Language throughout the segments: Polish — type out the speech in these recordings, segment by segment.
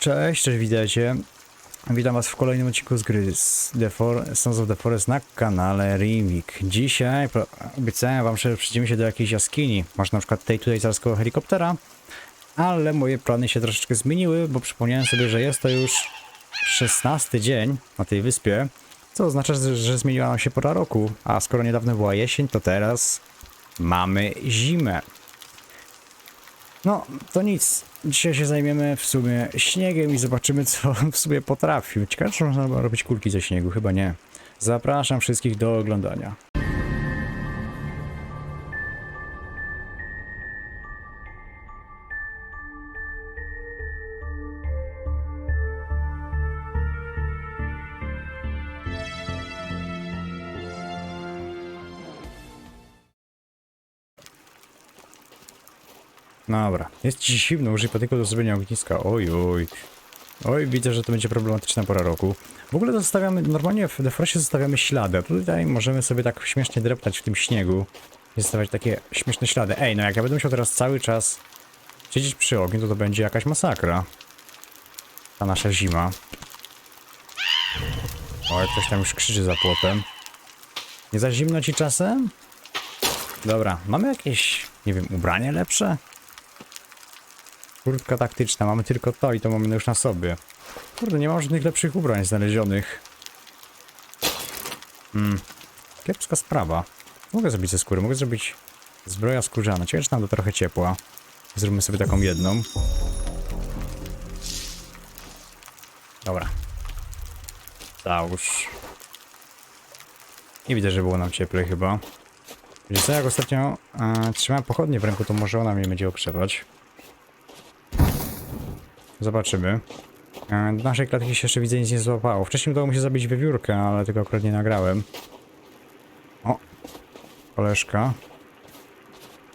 Cześć, cześć, witajcie. Witam was w kolejnym odcinku z gry z The For Sons of the Forest na kanale Rimik. Dzisiaj obiecałem wam, że przejdziemy się do jakiejś jaskini. Masz na przykład tej tutaj zarskogo helikoptera, ale moje plany się troszeczkę zmieniły, bo przypomniałem sobie, że jest to już 16 dzień na tej wyspie, co oznacza, że, że zmieniła nam się pora roku, a skoro niedawno była jesień, to teraz mamy zimę. No, to nic. Dzisiaj się zajmiemy w sumie śniegiem i zobaczymy, co w sumie potrafi. Ciekawe, czy można robić kulki ze śniegu? Chyba nie. Zapraszam wszystkich do oglądania. Dobra, jest ci zimno, użyj patyku do zrobienia ogniska. Oj, oj. Oj, widzę, że to będzie problematyczna pora roku. W ogóle zostawiamy, normalnie w Defroście zostawiamy ślady. Tutaj możemy sobie tak śmiesznie dreptać w tym śniegu i zostawiać takie śmieszne ślady. Ej, no jak ja będę musiał teraz cały czas siedzieć przy ogniu, to to będzie jakaś masakra. Ta nasza zima. Oj, ktoś tam już krzyczy za płotem. Nie za zimno ci czasem? Dobra, mamy jakieś, nie wiem, ubranie lepsze? Kurtka taktyczna, mamy tylko to i to mamy już na sobie. Kurde, nie mam żadnych lepszych ubrań znalezionych. Hmm, kiepska sprawa. Mogę zrobić ze skóry, mogę zrobić zbroja skórzana. Ciekawe, czy nam to trochę ciepła. Zróbmy sobie taką jedną. Dobra. Załóż. Nie widzę, że było nam cieplej chyba. Wiecie co, jak ostatnio e, trzymałem pochodnie w ręku, to może ona mnie będzie ogrzewać. Zobaczymy. E, do naszej klatki się jeszcze widzę nic nie złapało. Wcześniej udało mi się zabić wiewiórkę, ale tego akurat nie nagrałem. O! Koleżka.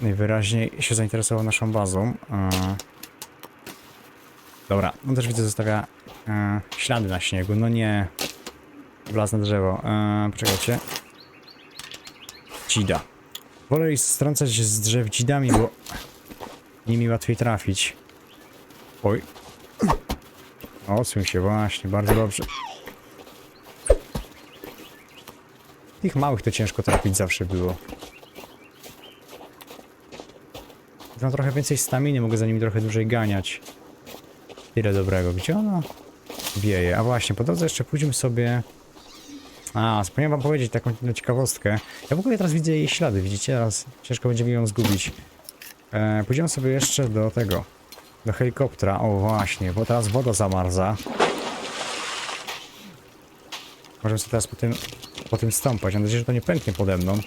Najwyraźniej się zainteresował naszą bazą. E, dobra, on też widzę zostawia e, ślady na śniegu. No nie. Wlazł na drzewo. Poczekajcie. Dzida. Wolę strącać z drzew dzidami, bo nimi łatwiej trafić. Oj. Odsuń się, właśnie, bardzo dobrze. Tych małych to ciężko trafić zawsze było. Mam trochę więcej staminy, mogę za nimi trochę dłużej ganiać. Tyle dobrego. Gdzie ona wieje? A właśnie, po drodze jeszcze pójdziemy sobie... A, zapomniałem wam powiedzieć taką ciekawostkę. Ja w ogóle teraz widzę jej ślady, widzicie? Teraz ciężko będzie mi ją zgubić. E, pójdziemy sobie jeszcze do tego. Do helikoptera. O właśnie, bo teraz woda zamarza. Możemy sobie teraz po tym, po tym stąpać. Mam nadzieję, że to nie pęknie pode mną.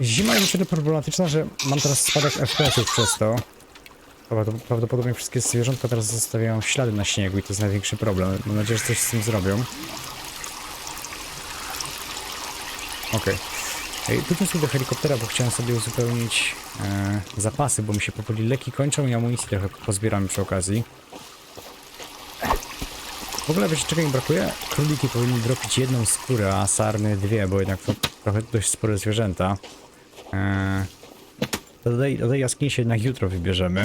Zima jest tyle problematyczna, że mam teraz spadek FPS-ów przez to. Prawdop- Prawdopodobnie wszystkie zwierzątka teraz zostawiają ślady na śniegu i to jest największy problem. Mam nadzieję, że coś z tym zrobią. Okej. Okay. Sobie do helikoptera, bo chciałem sobie uzupełnić e, zapasy, bo mi się powoli leki kończą i amunicji trochę pozbieramy przy okazji. W ogóle wiecie czego mi brakuje? Króliki powinny dropić jedną skórę, a sarny dwie, bo jednak to trochę dość spore zwierzęta. E, do tej, do tej jaskini się jednak jutro wybierzemy.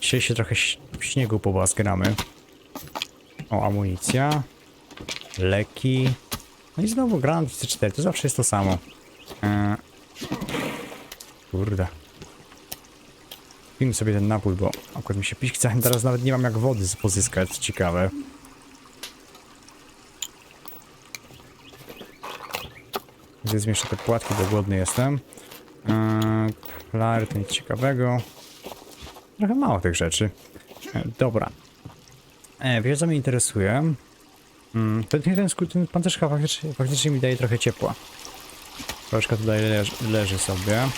Dzisiaj się trochę w śniegu pobłazgramy. O, amunicja. Leki. No i znowu granat C4, to zawsze jest to samo. Eee, kurde. Pijmy sobie ten napój, bo akurat mi się pić chce. Teraz nawet nie mam jak wody pozyskać, co ciekawe. Zjedzmy jeszcze te płatki, bo głodny jestem. Eee, nic ciekawego. Trochę mało tych rzeczy. E, dobra. E, wiesz co mnie interesuje? Mm, ten, ten, ten, pancerz faktycznie, faktycznie mi daje trochę ciepła. Troszkę tutaj leży, sobie.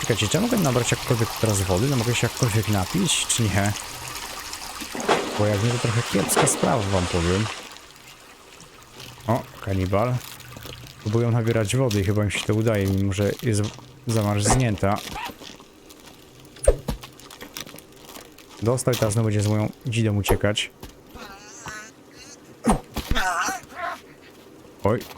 Czekajcie, czy ja mogę nabrać jakkolwiek teraz wody? No mogę się jakkolwiek napić, czy nie? Bo jak nie, to trochę kiepska sprawa, wam powiem. O, kanibal. Próbują nabierać wody i chyba im się to udaje, mimo że jest zamarznięta. Dostał i teraz znowu będzie z moją dzidą uciekać. Oj.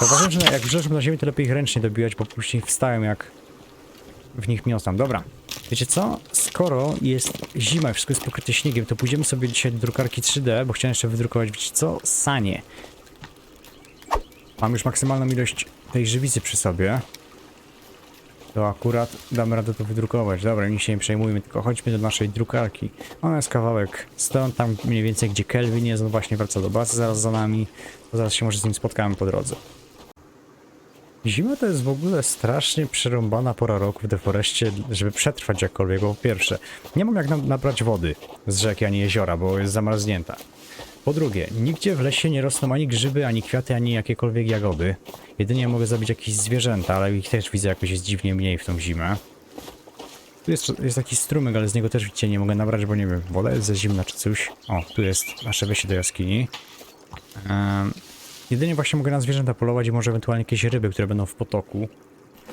Zauważyłem, że jak wrzucam na ziemię, to lepiej ich ręcznie dobijać, bo później wstałem jak w nich miostam. Dobra. Wiecie co? Skoro jest zima i wszystko jest pokryte śniegiem, to pójdziemy sobie dzisiaj do drukarki 3D, bo chciałem jeszcze wydrukować, wiecie co? Sanie. Mam już maksymalną ilość tej żywicy przy sobie. To akurat damy radę to wydrukować. Dobra, nic się nie przejmujmy, tylko chodźmy do naszej drukarki. Ona jest kawałek stąd, tam mniej więcej gdzie Kelvin jest, on właśnie wraca do bazy zaraz za nami. Zaraz się może z nim spotkamy po drodze. Zima to jest w ogóle strasznie przerąbana pora roku w deforeście, żeby przetrwać jakkolwiek, bo po pierwsze, nie mam jak na nabrać wody z rzeki ani jeziora, bo jest zamarznięta. Po drugie, nigdzie w lesie nie rosną ani grzyby, ani kwiaty, ani jakiekolwiek jagody. Jedynie mogę zabić jakieś zwierzęta, ale ich też widzę jakoś jest dziwnie mniej w tą zimę. Tu jest, jest taki strumyk, ale z niego też widzicie nie mogę nabrać, bo nie wiem, woda jest za zimna czy coś. O, tu jest nasze wejście do jaskini. Ehm, jedynie właśnie mogę na zwierzęta polować i może ewentualnie jakieś ryby, które będą w potoku.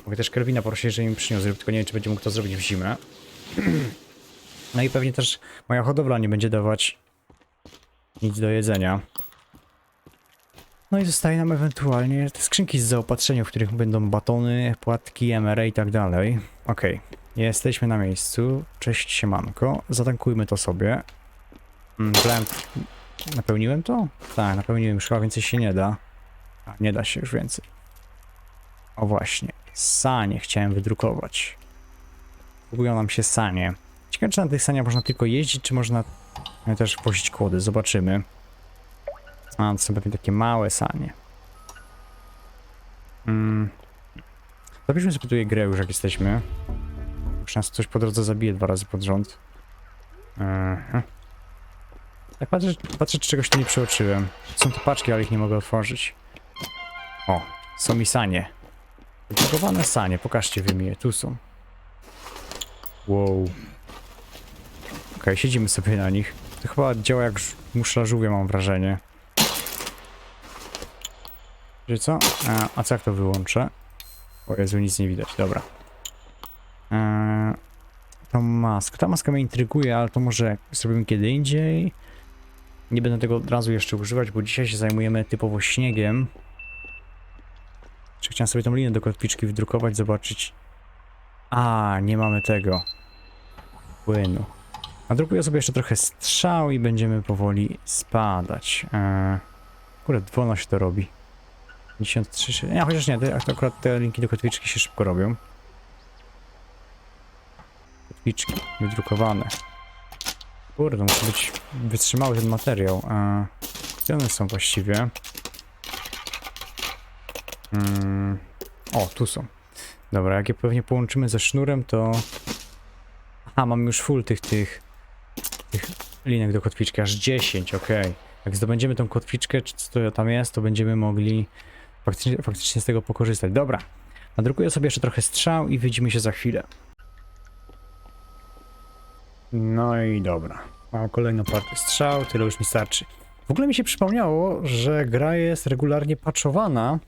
Mogę też Kelvina prosić, że mi przyniósł ryb, tylko nie wiem, czy będzie mógł to zrobić w zimę. No i pewnie też moja hodowla nie będzie dawać nic do jedzenia. No i zostaje nam ewentualnie te skrzynki z zaopatrzenia, w których będą batony, płatki, MRA i tak dalej. Okej, jesteśmy na miejscu. Cześć, siemanko. Zatankujmy to sobie. Mm, Blend. Napełniłem to? Tak, napełniłem już, chyba więcej się nie da. A, nie da się już więcej. O właśnie, sanie chciałem wydrukować. Próbują nam się sanie. Ciekawe, czy na tych saniach można tylko jeździć, czy można e, też wozić kłody. Zobaczymy. A, to są pewnie takie małe sanie. Mm. Sobie tutaj grę już, jak jesteśmy. Już nas coś po drodze zabije dwa razy pod rząd. Tak patrzę, patrzę, czy czegoś tu nie przeoczyłem. Są tu paczki, ale ich nie mogę otworzyć. O, są mi sanie. Wybudowane sanie, pokażcie wy mi je, tu są. Wow. Okej, siedzimy sobie na nich. To chyba działa jak muszla żółwia, mam wrażenie. Wiecie co? A, a co jak to wyłączę? O Jezu, nic nie widać, dobra. Eee, tą maskę. Ta maska mnie intryguje, ale to może zrobimy kiedy indziej. Nie będę tego od razu jeszcze używać, bo dzisiaj się zajmujemy typowo śniegiem. Czy chciałem sobie tą linię do kotwiczki wydrukować, zobaczyć. A, nie mamy tego. Płynu. Nadrukuję sobie jeszcze trochę strzał i będziemy powoli spadać. Eee, kurde, wolno się to robi. 53, szy- nie, chociaż nie, te, akurat te linki do kotwiczki się szybko robią. Kotwiczki wydrukowane. Kurde, musi być wytrzymały ten materiał. A, gdzie one są właściwie? Mm, o, tu są. Dobra, jak je pewnie połączymy ze sznurem, to... Aha, mam już full tych, tych, tych linek do kotwiczki, aż 10, okej. Jak zdobędziemy tą kotwiczkę, czy co tam jest, to będziemy mogli faktycznie, faktycznie z tego pokorzystać. Dobra, nadrukuję sobie jeszcze trochę strzał i widzimy się za chwilę. No i dobra. Mam kolejną partię strzał, tyle już mi starczy. W ogóle mi się przypomniało, że gra jest regularnie patchowana.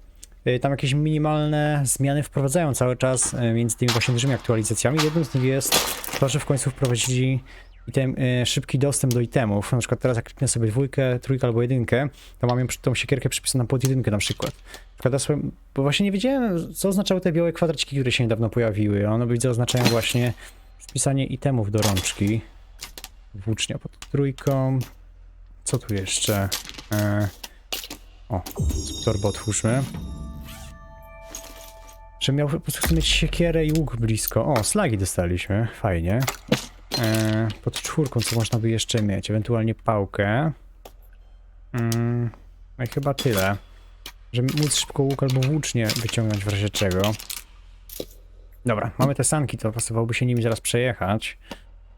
Y, Tam jakieś minimalne zmiany wprowadzają cały czas y, między tymi właśnie dużymi aktualizacjami. Jedną z nich jest to, że w końcu wprowadzili item, y, szybki dostęp do itemów. Na przykład teraz jak kliknę sobie dwójkę, trójkę albo jedynkę, to mam ją tą siekierkę przypisaną pod jedynkę na przykład. Wkładam sobie, bo właśnie nie wiedziałem, co oznaczały te białe kwadraciki, które się niedawno pojawiły. One widzę oznaczają właśnie wpisanie itemów do rączki. Włócznia pod trójką. Co tu jeszcze? E... O, torbę otwórzmy. Że miał po prostu mieć siekierę i łuk blisko. O, slagi dostaliśmy, fajnie. E... Pod czwórką co można by jeszcze mieć? Ewentualnie pałkę. Mm, no i chyba tyle. Żeby móc szybko łuk albo włócznie wyciągnąć w razie czego. Dobra, mamy te sanki, to pasowałoby się nimi zaraz przejechać.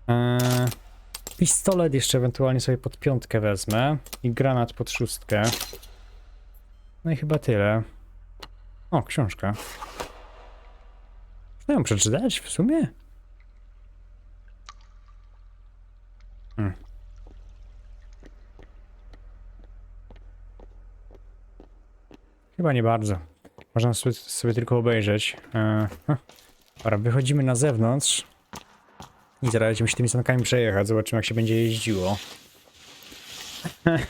Eee, pistolet jeszcze ewentualnie sobie pod piątkę wezmę i granat pod szóstkę. No i chyba tyle. O, książka. Można ją przeczytać w sumie? Hmm. Chyba nie bardzo. Można sobie, sobie tylko obejrzeć. Huh. Dobra, wychodzimy na zewnątrz. I zaraz będziemy się tymi sankami przejechać. Zobaczymy, jak się będzie jeździło.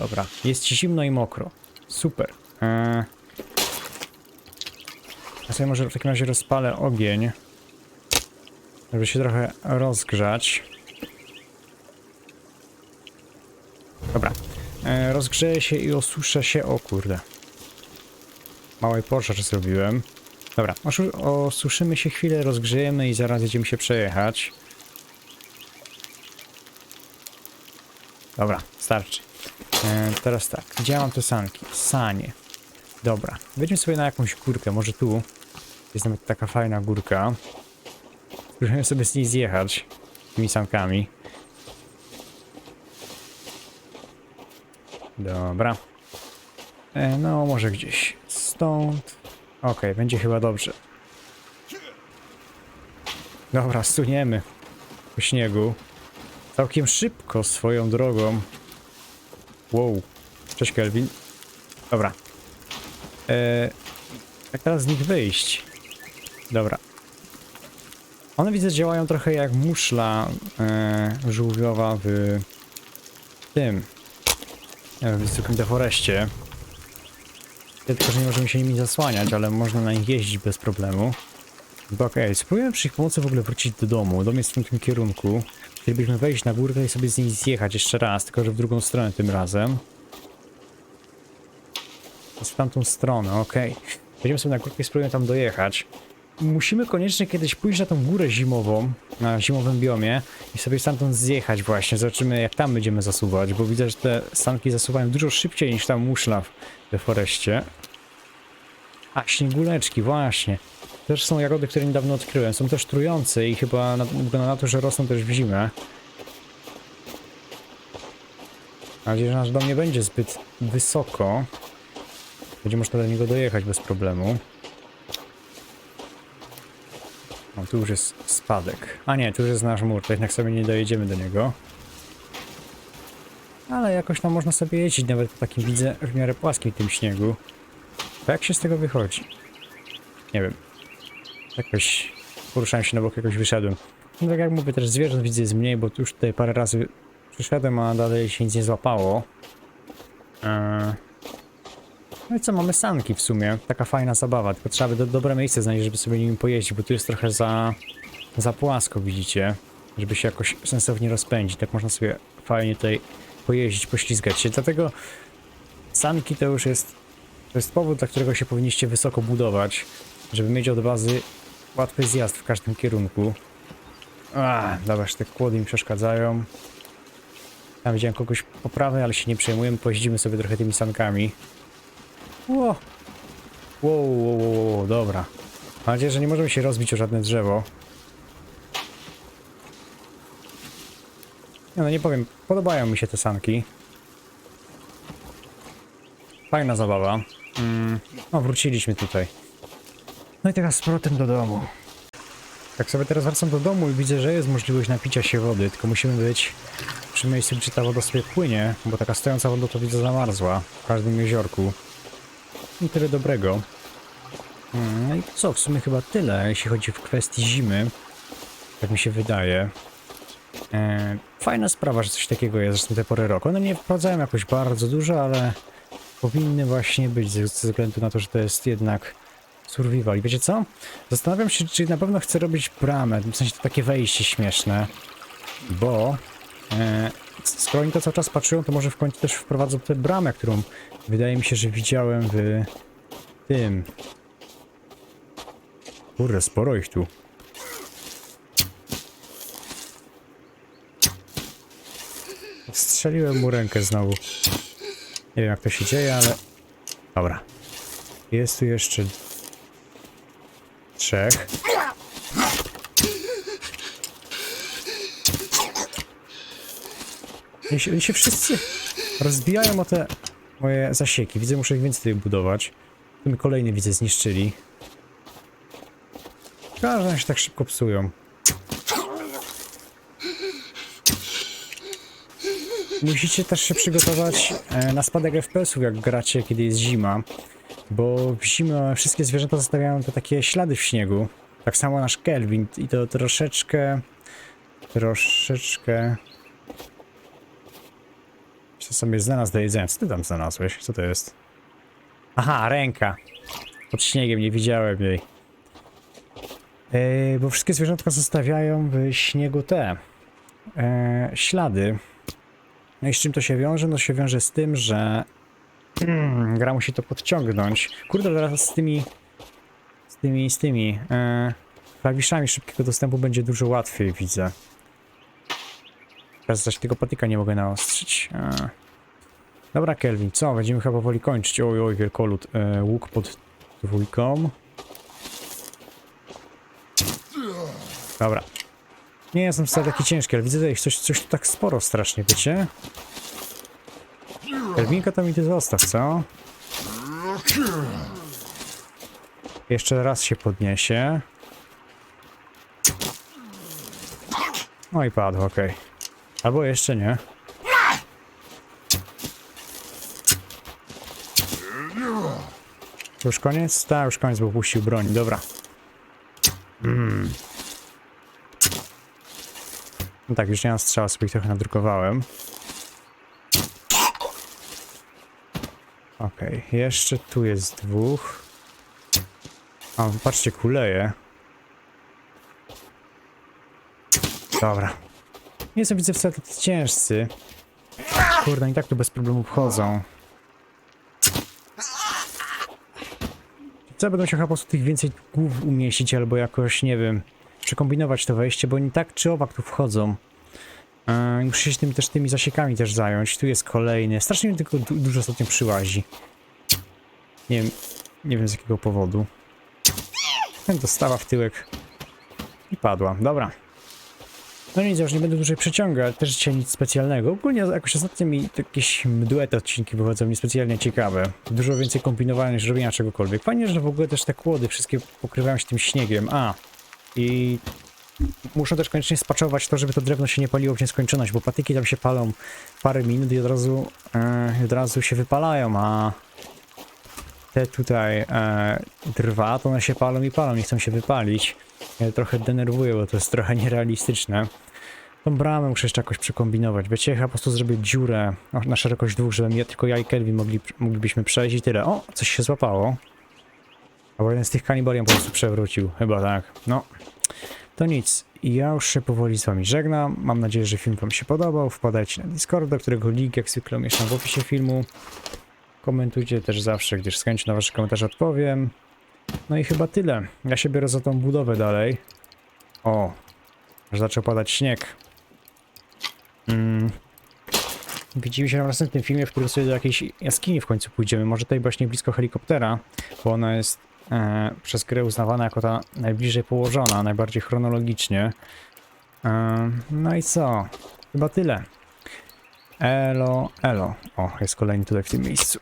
Dobra, jest zimno i mokro. Super. Eee, ja sobie może w takim razie rozpalę ogień, żeby się trochę rozgrzać. Dobra. E, rozgrzeję się i osuszę się. O kurde. Małej porsche zrobiłem. Dobra, osuszymy się chwilę, rozgrzejemy i zaraz jedziemy się przejechać. Dobra, starczy. E, teraz tak, gdzie mam te sanki? Sanie. Dobra, wejdźmy sobie na jakąś górkę, może tu. Jest nawet taka fajna górka. Spróbujemy sobie z niej zjechać. Tymi sankami. Dobra. E, no, może gdzieś stąd. Okej, będzie chyba dobrze. Dobra, stuniemy po śniegu. Całkiem szybko swoją drogą. Wow. Cześć Kelvin. Dobra. E, jak teraz z nich wyjść? Dobra. One widzę działają trochę jak muszla e, żółwiowa w tym e, w zwykłym deforeście. Tylko, że nie możemy się nimi zasłaniać, ale można na nich jeździć bez problemu. Okej, spróbujemy przy ich pomocy w ogóle wrócić do domu. Dom jest w tym kierunku. Chcielibyśmy wejść na górkę i sobie z niej zjechać jeszcze raz, tylko że w drugą stronę tym razem. Jest w tamtą stronę, okej. Będziemy sobie na górkę i spróbujemy tam dojechać. Musimy koniecznie kiedyś pójść na tą górę zimową, na zimowym biomie i sobie stamtąd zjechać właśnie. Zobaczymy jak tam będziemy zasuwać, bo widzę, że te stanki zasuwają dużo szybciej niż ta muszla w deforeście. A, śnieguleczki, właśnie. Też są jagody, które niedawno odkryłem. Są też trujące i chyba na, wygląda na to, że rosną też w zimę. Mam nadzieję, że nasz dom nie będzie zbyt wysoko. Będzie można do niego dojechać bez problemu. O, tu już jest spadek. A nie, tu już jest nasz mur, to jednak sobie nie dojedziemy do niego. Ale jakoś tam można sobie jeździć, nawet po takim widzę w miarę płaskim tym śniegu. To jak się z tego wychodzi? Nie wiem. Jakoś poruszałem się na bok, jakoś wyszedłem. No tak jak mówię, też zwierząt widzę jest mniej, bo tu już tutaj parę razy przyszedłem, a dalej się nic nie złapało. Eee... No i co, mamy sanki w sumie. Taka fajna zabawa, tylko trzeba by do, dobre miejsce znaleźć, żeby sobie nimi pojeździć, bo tu jest trochę za, za płasko, widzicie. Żeby się jakoś sensownie rozpędzić. Tak można sobie fajnie tutaj pojeździć, poślizgać się. Dlatego sanki to już jest, to jest powód, dla którego się powinniście wysoko budować, żeby mieć od bazy łatwy zjazd w każdym kierunku. A, dobra, te kłody mi przeszkadzają. Tam widziałem kogoś po prawej, ale się nie przejmujemy, pojeździmy sobie trochę tymi sankami. Ło. Wow, wow, wow, wow, dobra. Mam nadzieję, że nie możemy się rozbić o żadne drzewo. Nie, no nie powiem, podobają mi się te sanki. Fajna zabawa. Mm, no, wróciliśmy tutaj. No i teraz z powrotem do domu. Tak sobie teraz wracam do domu i widzę, że jest możliwość napicia się wody, tylko musimy być przy miejscu, gdzie ta woda sobie płynie, bo taka stojąca woda to widzę zamarzła w każdym jeziorku. I tyle dobrego. No i co, w sumie chyba tyle, jeśli chodzi w kwestii zimy. Tak mi się wydaje. E, fajna sprawa, że coś takiego jest, zresztą te pory roku. One nie wprowadzają jakoś bardzo dużo, ale powinny właśnie być ze względu na to, że to jest jednak survival. I wiecie co? Zastanawiam się, czy na pewno chcę robić bramę, w sensie to takie wejście śmieszne, bo e, skoro oni to cały czas patrzyą, to może w końcu też wprowadzą tę bramę, którą wydaje mi się, że widziałem w tym. Kurde, sporo ich tu. Strzeliłem mu rękę znowu. Nie wiem jak to się dzieje, ale... Dobra. Jest tu jeszcze... Trzech. Oni się, oni się wszyscy rozbijają o te moje zasieki. Widzę, muszę ich więcej tutaj budować. Tu kolejny widzę zniszczyli. Każdy się tak szybko psują. Musicie też się przygotować e, na spadek FPS-ów, jak gracie, kiedy jest zima. Bo w zimę wszystkie zwierzęta zostawiają te takie ślady w śniegu. Tak samo nasz Kelvin. I to troszeczkę... Troszeczkę... Co sobie znalazł do jedzenia? Co ty tam znalazłeś? Co to jest? Aha, ręka. Pod śniegiem, nie widziałem jej. E, bo wszystkie zwierzątka zostawiają w śniegu te e, ślady. No i z czym to się wiąże? No się wiąże z tym, że mm, gra musi to podciągnąć. Kurde, teraz z tymi z tymi, z tymi e, klawiszami szybkiego dostępu będzie dużo łatwiej, widzę. Teraz zaś tego patyka nie mogę naostrzyć. E. Dobra, Kelvin, co? Będziemy chyba powoli kończyć. Oj, oj, wielkolud. E, łuk pod dwójką. Dobra. Nie jestem wcale taki ciężki, ale widzę tutaj coś, coś tu tak sporo strasznie, wiecie? Kelvinka to mi ty zostaw, co? Jeszcze raz się podniesie. No i padł, okej. Albo jeszcze nie. Już koniec? Tak, już koniec, bo puścił broń. Dobra. Mm. No tak, już nie mam strzała, sobie ich trochę nadrukowałem. Okej, jeszcze tu jest dwóch. A, patrzcie, kuleje. Dobra. Nie są widzę wcale tacy ciężcy. Kurde, i tak tu bez problemu wchodzą. Co będą się chyba po prostu tych więcej głów umieścić, albo jakoś, nie wiem, przekombinować to wejście, bo oni tak czy owak tu wchodzą. Yy, muszę się tym, też tymi zasiekami też zająć. Tu jest kolejny. Strasznie mi tylko du dużo ostatnio przyłazi. Nie wiem, nie wiem z jakiego powodu. Dostała w tyłek i padła. Dobra. No nic, ja już nie będę dłużej przeciągać, też dzisiaj nic specjalnego. Ogólnie jakoś ostatnio mi jakieś mdłe odcinki wychodzą niespecjalnie ciekawe. Dużo więcej kombinowania niż robienia czegokolwiek. Fajnie, że w ogóle też te kłody wszystkie pokrywają się tym śniegiem. A, i muszę też koniecznie spaczować to, żeby to drewno się nie paliło w nieskończoność, bo patyki tam się palą parę minut i od razu, e, od razu się wypalają, a te tutaj e, drwa, to one się palą i palą, nie chcą się wypalić. Trochę denerwuję, bo to jest trochę nierealistyczne. Tą bramę muszę jeszcze jakoś przekombinować. Wiecie, ja po prostu zrobię dziurę na szerokość dwóch, żeby ja, tylko ja i Kelvin mogli, moglibyśmy przejść i tyle. O, coś się złapało. Albo jeden z tych kanibali po prostu przewrócił. Chyba tak. No, to nic. Ja już się powoli z wami żegnam. Mam nadzieję, że film wam się podobał. Wpadajcie na Discord, do którego link jak zwykle umieszczam w opisie filmu. Komentujcie też zawsze, gdyż z chęcią na wasze komentarze odpowiem. No i chyba tyle. Ja się biorę za tą budowę dalej. O, że zaczął padać śnieg. Mm. Widzimy się w następnym filmie, w którym sobie do jakiejś jaskini w końcu pójdziemy. Może tutaj właśnie blisko helikoptera, bo ona jest e, przez grę uznawana jako ta najbliżej położona, najbardziej chronologicznie. E, no i co? Chyba tyle. Elo, elo. O, jest kolejny tutaj w tym miejscu.